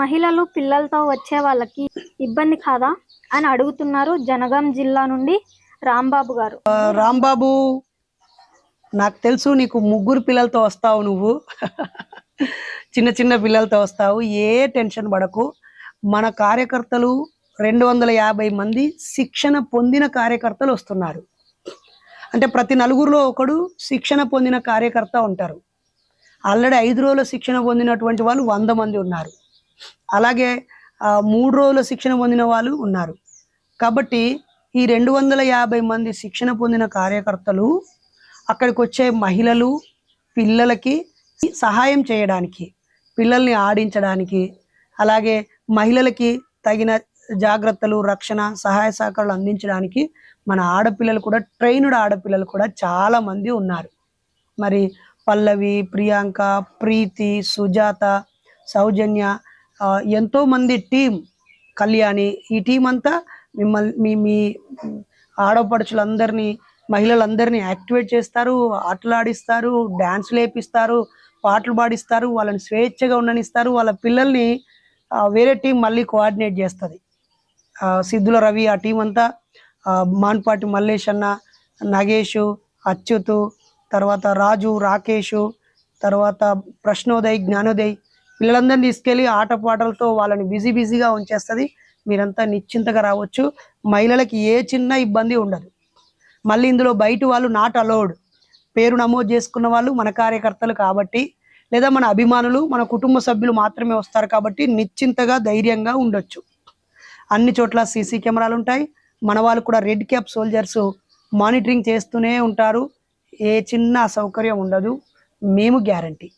మహిళలు పిల్లలతో వచ్చే వాళ్ళకి ఇబ్బంది కాదా అని అడుగుతున్నారు జనగాం జిల్లా నుండి రాంబాబు గారు. రాంబాబు నాకు తెలుసు నీకు ముగ్గురు పిల్లలతో వస్తావు నువ్వు. చిన్న చిన్న పిల్లలతో వస్తావు ఏ టెన్షన్ పడకు. మన కార్యకర్తలు రెండు వందల యాభై మంది శిక్షణ పొందిన కార్యకర్తలు వస్తున్నారు. అంటే ప్రతి నలుగురిలో ఒకడు శిక్షణ పొందిన కార్యకర్త ఉంటారు. ఆల్రెడీ ఐదు రోజుల శిక్షణ పొందినటువంటి వాళ్ళు వంద మంది ఉన్నారు. అలాగే మూడు రోజుల శిక్షణ పొందిన వాళ్ళు ఉన్నారు. కాబట్టి ఈ రెండు వందల యాభై మంది శిక్షణ పొందిన కార్యకర్తలు అక్కడికి వచ్చే మహిళలు పిల్లలకి సహాయం చేయడానికి పిల్లల్ని ఆడించడానికి అలాగే మహిళలకి తగిన జాగ్రత్తలు రక్షణ సహాయ సహకారాలు అందించడానికి మన ఆడపిల్లలు కూడా ట్రైనుడ్ ఆడపిల్లలు కూడా చాలామంది ఉన్నారు. మరి పల్లవి ప్రియాంక ప్రీతి సుజాత సౌజన్య ఎంతోమంది ఎంతో మంది టీం కళ్యాణి ఈ టీం అంతా మిమ్మల్ని మీ మీ ఆడపడుచులందరినీ మహిళలందరినీ యాక్టివేట్ చేస్తారు ఆటలాడిస్తారు డ్యాన్స్ లేపిస్తారు పాటలు పాడిస్తారు వాళ్ళని స్వేచ్ఛగా ఉండనిస్తారు వాళ్ళ పిల్లల్ని వేరే టీం మళ్ళీ కోఆర్డినేట్ చేస్తుంది. సిద్ధుల రవి ఆ టీం అంతా మాన్పాటి మల్లేష్ అన్న నగేష్ అచ్యుత్ తర్వాత రాజు రాకేష్ తర్వాత ప్రశ్నోదయ్ జ్ఞానోదయ్ పిల్లలందరినీ తీసుకెళ్ళి ఆటపాటలతో వాళ్ళని బిజీ బిజీగా ఉంచేస్తుంది. మీరంతా నిశ్చింతగా రావచ్చు. మహిళలకి ఏ చిన్న ఇబ్బంది ఉండదు. మళ్ళీ ఇందులో బయట వాళ్ళు నాట్ అలౌడ్ పేరు నమోదు చేసుకున్న వాళ్ళు మన కార్యకర్తలు కాబట్టి లేదా మన అభిమానులు మన కుటుంబ సభ్యులు మాత్రమే వస్తారు కాబట్టి నిశ్చింతగా ధైర్యంగా ఉండొచ్చు. అన్ని చోట్ల సీసీ కెమెరాలు ఉంటాయి మన వాళ్ళు కూడా రెడ్ క్యాప్ సోల్జర్స్ మానిటరింగ్ చేస్తూనే ఉంటారు. ఏ చిన్న అసౌకర్యం ఉండదు. మేము గ్యారంటీ